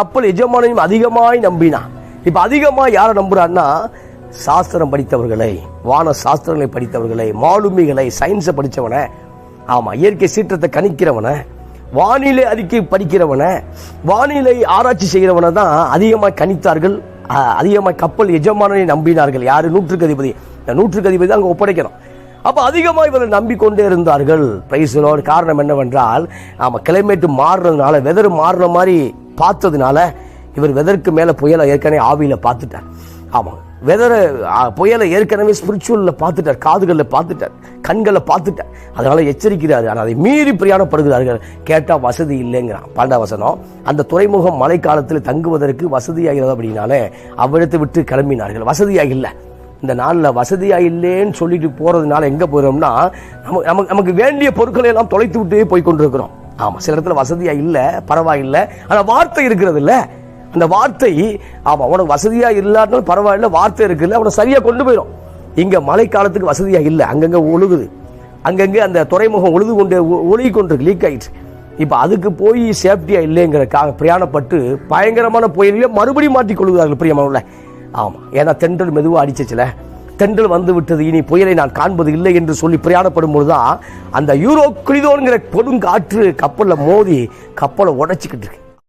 கப்பல் எஜமானையும் அதிகமாய் நம்பினான். இப்போ அதிகமாக யாரை நம்புறான்னா சாஸ்திரம் படித்தவர்களை வான சாஸ்திரங்களை படித்தவர்களை மாலுமிகளை சயின்ஸை படித்தவனை ஆமாம் இயற்கை சீற்றத்தை கணிக்கிறவனை வானிலை அறிக்கை படிக்கிறவனை வானிலை ஆராய்ச்சி செய்கிறவனை தான் அதிகமாக கணித்தார்கள். அதிகமாக கப்பல் எஜமானனை நம்பினார்கள். யார்? நூற்றுக்கு அதிபதி. இந்த நூற்றுக்கு அதிபதி அங்கே ஒப்படைக்கணும். அப்போ அதிகமாக இவர்கள் நம்பிக்கொண்டே இருந்தார்கள். பிரைஸலோடு காரணம் என்னவென்றால் ஆமாம் கிளைமேட் மாறுறதுனால வெதர் மாறுற மாதிரி பார்த்ததுனால இவர் வெதற்கு மேலே புயலை ஏற்கனவே ஆவியில் பார்த்துட்டார். ஆமாம் வெதரை புயலை ஏற்கனவே ஸ்பிரிச்சுவலில் பார்த்துட்டார் காதுகளில் பார்த்துட்டார் கண்களை பார்த்துட்டார். அதனால எச்சரிக்கிறார். ஆனால் அதை மீறி பிரயாணப்படுகிறார்கள். கேட்டால் வசதி இல்லைங்கிறான். பாண்டா வசனம் அந்த துறைமுகம் மழைக்காலத்தில் தங்குவதற்கு வசதியாகிறது அப்படின்னாலே அவ்விடத்தை விட்டு கிளம்பினார்கள். வசதியாக இல்லை. இந்த நாளில் வசதியாக இல்லைன்னு சொல்லிட்டு போகிறதுனால எங்கே போகிறோம்னா நமக்கு நமக்கு வேண்டிய பொருட்களை எல்லாம் தொலைத்து விட்டு போய் கொண்டிருக்கிறோம். ஆமாம் சில இடத்துல வசதியாக இல்லை பரவாயில்ல. ஆனால் வார்த்தை இருக்கிறது இல்லை அந்த வார்த்தை ஆமாம் உனக்கு வசதியாக இல்லாட்டாலும் பரவாயில்ல வார்த்தை இருக்குல்ல அவனை சரியாக கொண்டு போயிடும் இங்க மழைக்காலத்துக்கு வசதியாக இல்லை அங்கங்கே ஒழுகுது. அங்கங்கே அந்த துறைமுகம் ஒழுது கொண்டு ஒழுகி கொண்டிருக்கு லீக் ஆயிடுச்சு. இப்போ அதுக்கு போய் சேஃப்டியாக இல்லைங்கிறக்காக பிரயாணப்பட்டு பயங்கரமான புயலிலே மறுபடியும் மாட்டிக் கொள்கிறார்கள் பிரியமானவர்களே. ஆமாம் ஏன்னா தென்றல் மெதுவாக அடிச்சிச்சுல. தென்றல் வந்து விட்டது இனி புயலை நான் காண்பது இல்லை என்று சொல்லி பிரயாணப்படும் பொழுதுதான் அந்த யூரோ குளிதோங்கிற கொடுங்காற்று கப்பலில் மோதி கப்பலை உடைச்சிக்கிட்டு இருக்கு.